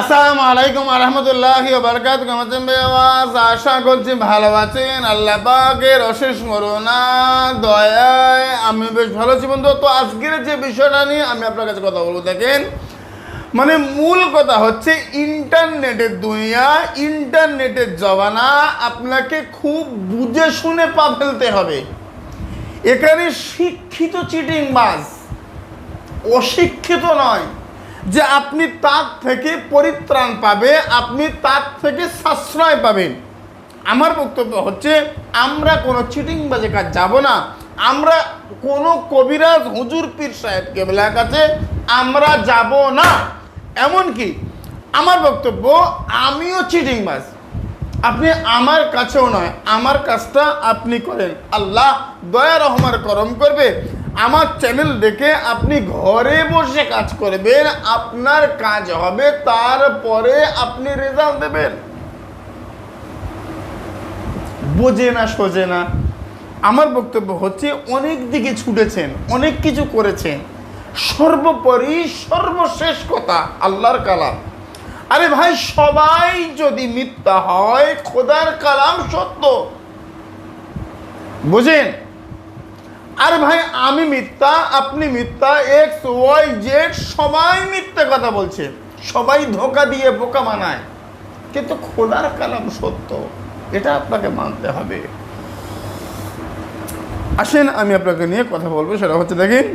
আসসালামু আলাইকুম আরহামতুল্লাহ বারকাত কেমন বেওয়াজ আশা করছি ভালো আছেন। আল্লাহ পাকের অশেষ করোনা দয়ায় আমি বেশ ভালো আছি বন্ধু। তো আজকের যে বিষয়টা নিয়ে আমি আপনার কাছে কথা বলব, দেখেন মানে মূল কথা হচ্ছে ইন্টারনেটের দুনিয়া, ইন্টারনেটের জমানা আপনাকে খুব বুঝে শুনে পা ফেলতে হবে। এখানে শিক্ষিত চিটিং বাস অশিক্ষিত নয়। যে আপনি তার থেকে পরিত্রাণ পাবে, আপনি তার থেকে সাশ্রয় পাবেন। আমার বক্তব্য হচ্ছে, আমরা কোনো চিটিং বাজে কাজ যাব না। আমরা কোনো কবিরাজ হুজুর পীর সাহেব কেবলার কাছে আমরা যাব না। এমনকি আমার বক্তব্য, আমিও চিটিং বাজ আপনি আমার কাছেও নয়, আমার কাজটা আপনি করেন। আল্লাহ দয়া রহমার করম করবে। আমার চ্যানেল দেখে আপনি ঘরে বসে কাজ করবেন, আপনার কাজ হবে, তারপরে আপনি রেজাল্ট দেবেন। বোঝে না, সোজে না। আমার বক্তব্য হচ্ছে, অনেক দিকে ছুটেছেন, অনেক কিছু করেছেন। সর্বোপরি সর্বশেষ কথা, আল্লাহর কালাম। আরে ভাই, সবাই যদি মিথ্যা হয়, খোদার কালাম সত্য। বুঝেন? আরে ভাই, আমি মিথ্যা, আপনি মিথ্যা এক্স ওয়াই জেড সবাই মিথ্যা কথা বলছে। সবাই ধোকা দিয়ে বোকা বানায় কিন্তু খোদার কালাম সত্য, এটা আপনাকে মানতে হবে। আসেন, আমি আপনাকে নিয়ে কথা বলব, সেটা হচ্ছে দেখেন,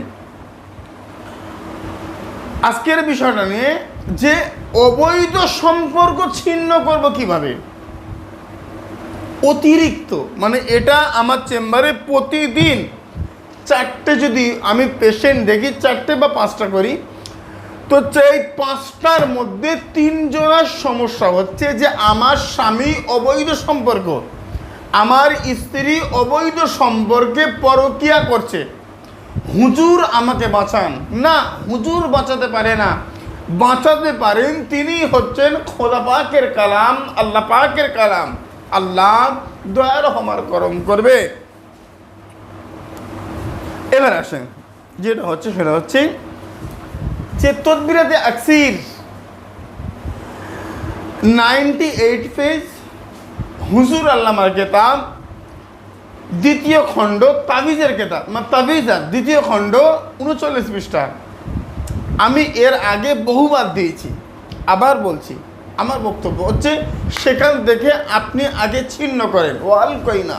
আজকের বিষয়টা নিয়ে যে অবৈধ সম্পর্ক ছিন্ন করব কীভাবে? অতিরিক্ত মানে এটা আমার চেম্বারে প্রতিদিন চারটে যদি আমি পেশেন্ট দেখি, চারটে বা পাঁচটা করি, তো এই পাঁচটার মধ্যে তিনজনের সমস্যা হচ্ছে যে আমার স্বামী অবৈধ সম্পর্ক। আমার স্ত্রী অবৈধ সম্পর্কে পরকিয়া করছে। হুজুর আমাকে বাঁচান। না, হুজুর বাঁচাতে পারে না। বাঁচাতে পারেন তিনি হচ্ছেন খোদা পাকের কালাম, আল্লাহ পাকের কালাম। আল্লাহ দয়ার হমার করম করবে। এবার আসেন, যেটা হচ্ছে সেটা হচ্ছে যে তদবিরাতে আকসির নাইনটি এইট পেজ হুজুর আল্লামার কেতাব, দ্বিতীয় খণ্ড তাবিজের কেতাব মানে তাবিজা, দ্বিতীয় খণ্ড উনচল্লিশ পৃষ্ঠা। আমি এর আগে বহুবার দিয়েছি, আবার বলছি, আমার বক্তব্য হচ্ছে সেখান থেকে আপনি আগে ছিন্ন করেন। ওয়াল কইনা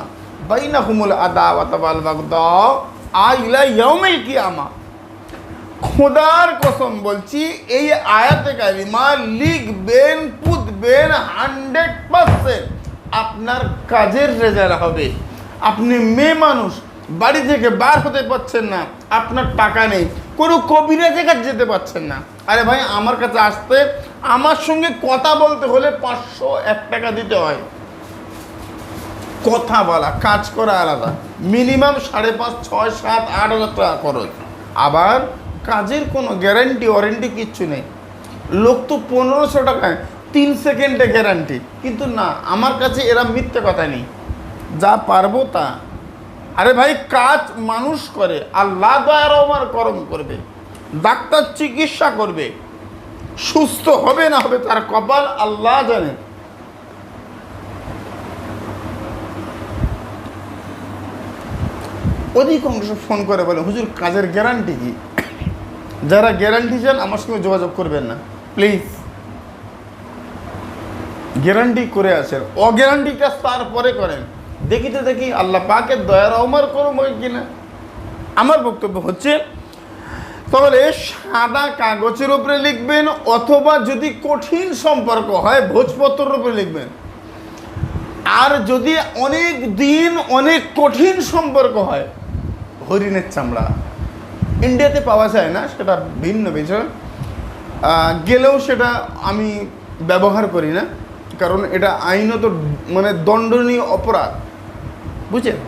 বাইনা হুমুল আদা ওয়াতাবাল বাগদ আইলা ইয়াউমিল কিয়ামা। খোদার কসম বলছি, এই আয়াতে কারিমা লিখবেন, পুতবেন হান্ড্রেড পার্সেন্ট। আপনার কাজের রেজাল্ট হবে। আপনি মেয়ে মানুষ, বাড়ি থেকে বার হতে পারছেন না, আপনার টাকা নেই, কোনো কবিরাজের কাছে যেতে পারছেন না। আরে ভাই, আমার কাছে আসতে, আমার সঙ্গে কথা বলতে হলে পাঁচশো এক টাকা দিতে হয়। কথা বলা, কাজ করা আলাদা। মিনিমাম সাড়ে পাঁচ, ছয়, সাত, আট হাজার টাকা খরচ। আবার কাজের কোনো গ্যারান্টি ওয়ারেন্টি কিচ্ছু নেই। লোক তো পনেরোশো টাকায় তিন সেকেন্ডে গ্যারান্টি কিন্তু না, আমার কাছে এরা মিথ্যে কথা নেই। যা পারব তা। আরে ভাই, কাজ মানুষ করে। আল্লাহ রহমার করম করবে। ডাক্তার চিকিৎসা করবে। সুস্থ হবে না হবে তার কপাল আল্লাহ জানে। অধিকাংশ ফোন করে বলে, হুজুর, কাজের গ্যারান্টি কি? যারা গ্যারান্টি চান, আমার সঙ্গে যোগাযোগ করবেন না। প্লিজ গ্যারান্টি করে আসেন অগ্যারান্টি কাজ তারপরে করেন। দেখি তো দেখি, আল্লাহ পাকের দয়া রহমার করব কিনা। আমার বক্তব্য হচ্ছে, তাহলে সাদা কাগজের উপরে লিখবেন, অথবা যদি কঠিন সম্পর্ক হয়, ভোজপত্রের উপরে লিখবেন। আর যদি অনেক দিন, অনেক কঠিন সম্পর্ক হয় হরিণের চামড়া। ইন্ডিয়াতে পাওয়া যায় না, সেটা ভিন্ন বিষয়। গেলেও সেটা আমি ব্যবহার করি না, কারণ এটা আইনত মানে দণ্ডনীয় অপরাধ। বুঝছেন?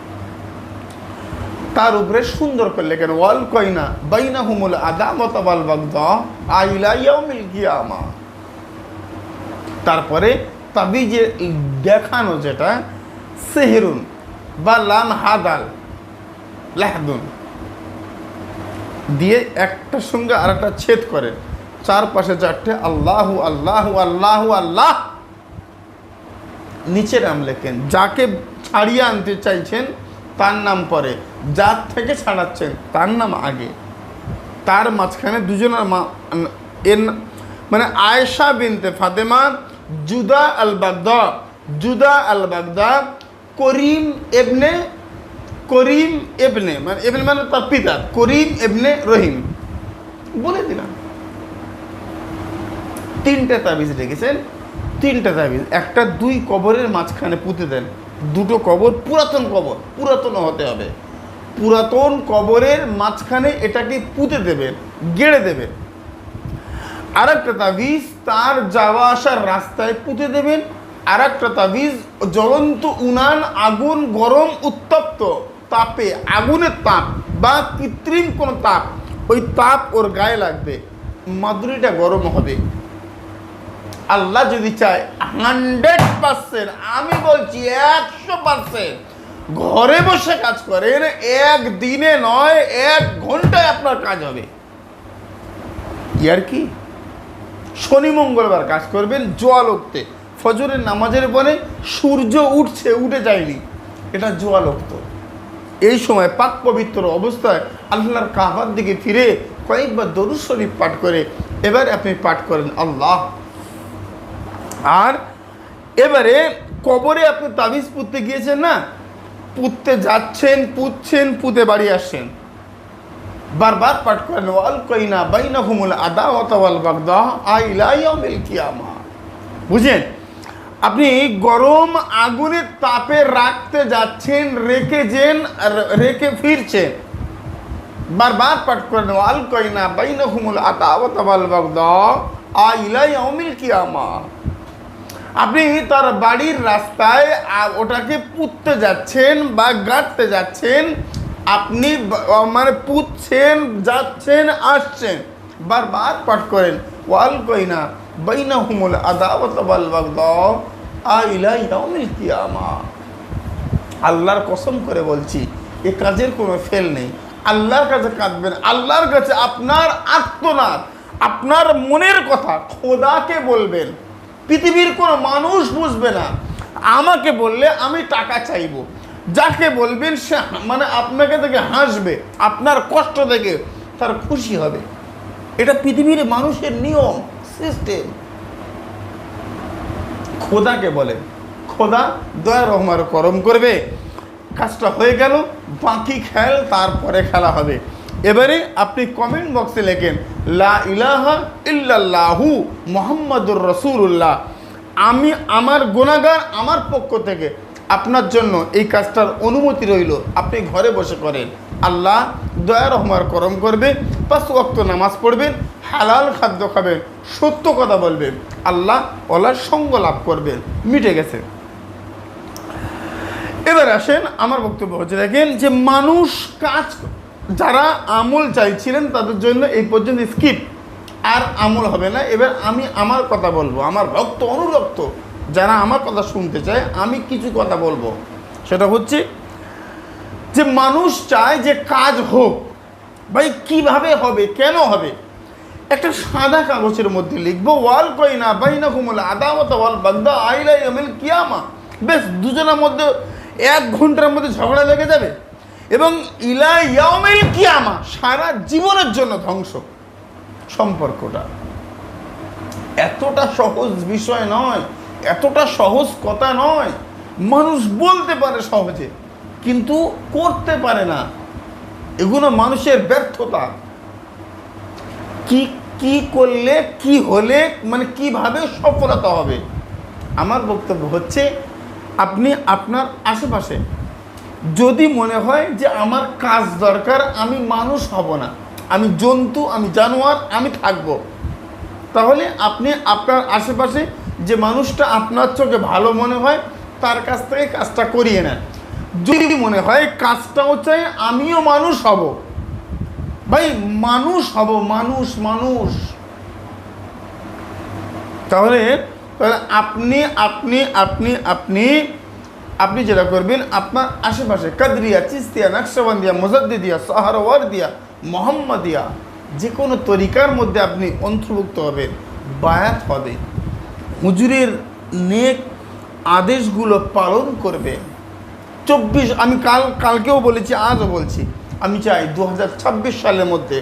তার উপরে সুন্দর করে লেখেন, ওয়াল কয়না বাইনা হুমুল আদামতাবাল বাগদ আইলা ইয়াউমিল কিয়ামা। তারপরে তাবিজে দেখানো যেটা, সেহেরুন বা লান হাদাল। লাহদুন। দিয়ে একটার সঙ্গে আর একটা ছেদ করে। চারপাশে চারটে আল্লাহ আল্লাহ আল্লাহ আল্লাহ। নিচে নাম লেখেন। যাকে ছাড়িয়ে আনতে চাইছেন, তার নাম পরে। যার থেকে ছাড়াচ্ছেন, তার নাম আগে। তার মাঝখানে দুজনের মা এর মানে আয়েশা বিনতে ফাতেমা, জুদা আল বাগদা জুদা আল বাগদা করিম এবনে করিম এবনে মানে এবনে মানে তার পিতা, করিম এবনে রহিম। বলে দিলাম। তিনটে তাবিজ রেখেছেন, তিনটে তাবিজ। একটা দুই কবরের মাঝখানে পুঁতে দেন। দুটো কবর পুরাতন কবর, পুরাতন হতে হবে। পুরাতন কবরের মাঝখানে এটাকে পুঁতে দেবেন, গেড়ে দেবেন। আর একটা তাবিজ তার যাওয়া আসার রাস্তায় পুঁতে দেবেন। আর একটা তাবিজ জ্বলন্ত উনান, আগুন, গরম, উত্তপ্ত। তাপে আগুনের তাপ বা কৃত্রিম কোনো তাপ ওই তাপ ওর গায়ে লাগবে। মাদুরিটা গরম হবে। আল্লাহ যদি চায় হান্ড্রেড পার্সেন্ট আমি বলছি একশো পার্সেন্ট ঘরে বসে কাজ করেন, এক দিনে নয়, এক ঘন্টায় আপনার কাজ হবে। ইয়ার কি? শনি মঙ্গলবার কাজ করবেন, জোয়াল উঠতে। ফজরের নামাজের পরে সূর্য উঠছে, উঠে যায়নি। এটা জোয়াল উঠত। এই সময় পাক পবিত্র অবস্থায় আল্লাহর কাবার দিকে ফিরে কয়েকবার দরুদ শরীফ পাঠ করে এবার আপনি পাঠ করেন আল্লাহ। আর এবারে কবরে আপনি তাবিজ পুঁততে গিয়েছেন না? পুঁততে যাচ্ছেন, পুঁতছেন, পুঁতে বাড়ি আসছেন। বারবার পাঠ করেন, ওয়াল কইনা বাইনা হুমুল আদা ওয়াল বাগদা আইলা ইয়াউমিল কিয়ামা। বুঝেন? আপনি গরম আগুনের তাপে রাখতে যাচ্ছেন, রেখে যেন রেখে ফিরছেন। বারবার পাঠ করেন, ওয়াল কইনা বাইনা হুমুল ওয়াল বাগদা অমিল ইয়াউমিল কিয়ামা। আপনি তার বাড়ির রাস্তায় ওটাকে পুঁততে যাচ্ছেন বা গাঁটতে যাচ্ছেন, আপনি মানে পুঁতছেন, যাচ্ছেন, আসছেন। বারবার পাঠ করেন, ওয়াল কইনা বাইনা হুমুল আদাওয়াত আল্লাহর কসম করে বলছি, এ কাজের কোনো ফেল নেই। আল্লাহর কাছে কাঁদবেন, আল্লাহর কাছে আপনার আত্মনাদ, আপনার মনের কথা খোদাকে বলবেন। পৃথিবীর কোনো মানুষ বুঝবে না। আমাকে বললে আমি টাকা চাইব। যাকে বলবেন সে মানে আপনাকে দেখে হাসবে, আপনার কষ্ট দেখে তার খুশি হবে। এটা পৃথিবীর মানুষের নিয়ম। সিস্টেম খোদাকে বলেন খোদা, দয়া রহমার করম করবে। কাজটা হয়ে গেল, বাকি খেল তারপরে খেলা হবে। এবারে আপনি কমেন্ট বক্সে লেখেন, লা ইলাহা ইল্লাল্লাহু মোহাম্মদুর রসুল্লাহ আমি আমার গুণাগার আমার পক্ষ থেকে আপনার জন্য এই কাজটার অনুমতি রইল। আপনি ঘরে বসে করেন। আল্লাহ দয়া রহমার করম করবে, পাঁচ ওয়াক্ত নামাজ পড়বেন হালাল খাদ্য খাবেন, সত্য কথা বলবেন, আল্লাহ ওলার সঙ্গ লাভ করবেন, মিটে গেছে। এবার আসেন আমার বক্তব্য হচ্ছে, দেখেন যে মানুষ কাজ, যারা আমল চাইছিলেন তাদের জন্য এই পর্যন্ত স্কিপ আর আমল হবে না। এবার আমি আমার কথা বলব, আমার ভক্ত অনুরক্ত, যারা আমার কথা শুনতে চায়, আমি কিছু কথা বলব। সেটা হচ্ছে যে মানুষ চায় যে কাজ হোক, ভাই কীভাবে হবে, কেন হবে? একটা সাদা কাগজের মধ্যে লিখব, ওয়াল কইনা বাইনা কুমল আদামত ওয়াল বাগদা আইলা ইয়ামিল কিয়ামা। বেশ, দুজনের মধ্যে এক ঘণ্টার মধ্যে ঝগড়া লেগে যাবে। এবং ইলা ইয়ামিল কিয়ামা, সারা জীবনের জন্য ধ্বংস সম্পর্কটা। এতটা সহজ বিষয় নয়, এতটা সহজ কথা নয়। মানুষ বলতে পারে সহজে, কিন্তু করতে পারে না। এগুলো মানুষের ব্যর্থতা। কি কি করলে, কি হলে মানে কীভাবে সফলতা হবে? আমার বক্তব্য হচ্ছে, আপনি আপনার আশেপাশে যদি মনে হয় যে আমার কাজ দরকার, আমি মানুষ হব না, আমি জন্তু, আমি জানোয়ার, আমি থাকব। তাহলে আপনি আপনার আশেপাশে যে মানুষটা আপনার চোখে ভালো মনে হয়, তার কাছ থেকে কাজটা করিয়ে নেন। যদি মনে হয় কাজটাও চাই, আমিও মানুষ হব। ভাই, মানুষ হব, মানুষ মানুষ। তাহলে আপনি আপনি আপনি আপনি আপনি যেটা করবেন, আপনার আশেপাশে কাদরিয়া, চিস্তিয়া, নকশবন্দিয়া, মুজদ্দিদিয়া সাহারওয়ার দিয়া মোহাম্মদিয়া, যে কোনো তরিকার মধ্যে আপনি অন্তর্ভুক্ত হবেন, বায়াত হবে। হুজুরের নেক আদেশগুলো পালন করবেন। চব্বিশ, আমি কাল, কালকেও বলেছি, আজও বলছি আমি চাই দু হাজার ছাব্বিশ সালের মধ্যে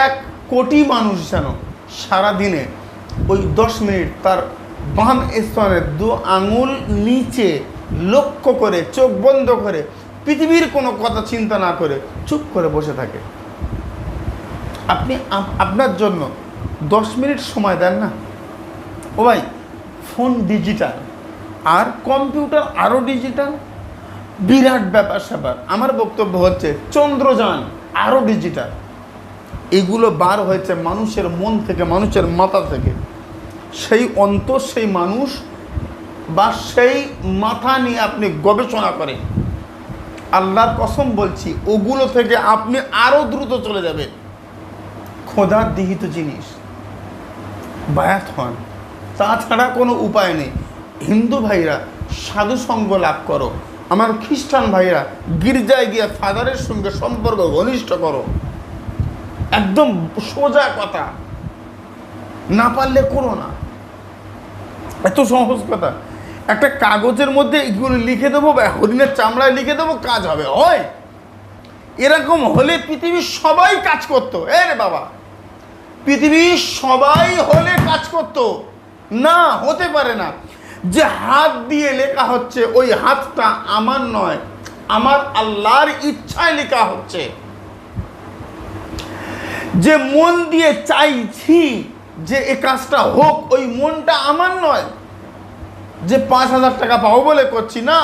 এক কোটি মানুষ যেন সারাদিনে ওই দশ মিনিট তার বাম স্তনের দু আঙুল নিচে লক্ষ্য করে, চোখ বন্ধ করে, পৃথিবীর কোনো কথা চিন্তা না করে চুপ করে বসে থাকে। আপনি আপনার জন্য দশ মিনিট সময় দেন না? ও ভাই, ফোন ডিজিটাল আর কম্পিউটার আরও ডিজিটাল বিরাট ব্যাপার স্যাপার। আমার বক্তব্য হচ্ছে, চন্দ্রযান আরও ডিজিটাল এগুলো বার হয়েছে মানুষের মন থেকে, মানুষের মাথা থেকে। সেই অন্তর, সেই মানুষ বা সেই মাথা নিয়ে আপনি গবেষণা করেন। আল্লাহর কসম বলছি, ওগুলো থেকে আপনি আরও দ্রুত চলে যাবেন। খোদার দিহিত জিনিস। বায়াত হন। তাছাড়া কোনো উপায় নেই। হিন্দু ভাইরা সাধু সঙ্গ লাভ করো। আমার খ্রিস্টান ভাইরা গির্জায় গিয়ে ফাদারের সঙ্গে সম্পর্ক ঘনিষ্ঠ করো। একদম সোজা কথা। না পারলে করো না। এত সহজ কথা। একটা কাগজের মধ্যে এগুলো লিখে দেবো বা হরিণের চামড়ায় লিখে দেবো, কাজ হবে। হয়। এরকম হলে পৃথিবীর সবাই কাজ করতো। এ রে বাবা। পৃথিবীর সবাই হলে কাজ করতো। না, হতে পারে না। যে হাত দিয়ে লেখা হচ্ছে, ওই হাতটা আমার নয়, আমার আল্লাহর ইচ্ছায় লেখা হচ্ছে। যে মন দিয়ে চাইছি যে এ কাজটা হোক, ওই মনটা আমার নয়। যে পাঁচ হাজার টাকা পাবো বলে করছি না,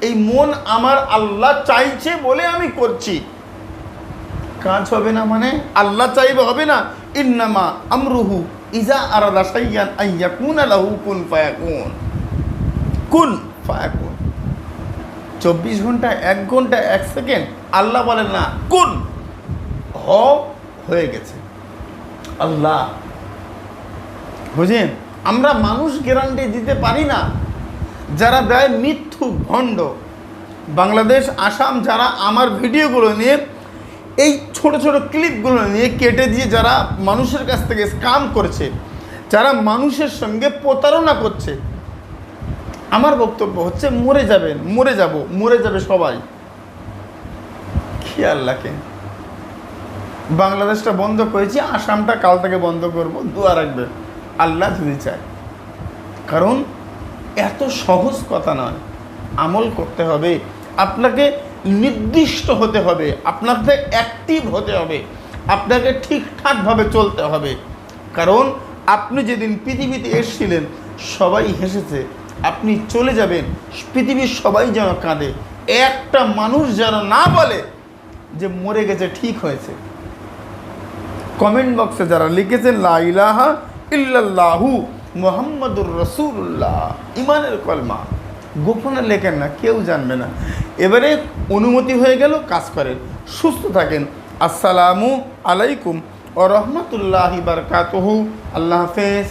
এই মন আমার আল্লাহ চাইছে বলে আমি করছি। কাজ হবে না মানে আল্লাহ চাইবে হবে না, ইন্নামা আমরুহু। ইজা আরাদা সাইয়ান আইয়া কুন আলাহু কুন ফায়াকুন। কুন ফায়াকুন। চব্বিশ ঘণ্টা, এক ঘণ্টা, এক সেকেন্ড আল্লাহ বলেন না, কুন। হ হয়ে গেছে। আল্লাহ। বুঝেন? আমরা মানুষ গ্যারান্টি দিতে পারি না। যারা দেয় মিথ্যু ভণ্ড বাংলাদেশ, আসাম, যারা আমার ভিডিওগুলো নিয়ে এই ছোট ছোট ক্লিপগুলো নিয়ে কেটে দিয়ে যারা মানুষের কাছ থেকে স্কাম করছে, যারা মানুষের সঙ্গে প্রতারণা করছে, আমার বক্তব্য হচ্ছে মরে যাবেন, মরে যাব, মরে যাবে সবাই। খেয়াল রাখেন। বাংলাদেশটা বন্ধ করেছি, আসামটা কাল থেকে বন্ধ করব, দুয়া রাখবে আল্লাহ যদি চায়। কারণ এত সহজ কথা নয়, আমল করতে হবে। আপনাকে নির্দিষ্ট হতে হবে, আপনাকে অ্যাক্টিভ হতে হবে, আপনাকে ঠিকঠাকভাবে চলতে হবে। কারণ আপনি যেদিন পৃথিবীতে এসেছিলেন, সবাই হেসেছে, আপনি চলে যাবেন, পৃথিবীর সবাই যেন কাঁদে। একটা মানুষ যেন না বলে যে মরে গেছে, ঠিক হয়েছে। কমেন্ট বক্সে যারা লিখেছেন, লা ইলাহা ইল্লাল্লাহু মোহাম্মদুর রসুল্লাহ ইমানের কলমা। গোপনে লেখেন না, কেউ জানবে না। এবারে অনুমতি হয়ে গেল, কাজ করেন। সুস্থ থাকেন। আসসালামু আলাইকুম ও রহমতুল্লাহি বারকাতহু। আল্লাহ হাফেজ।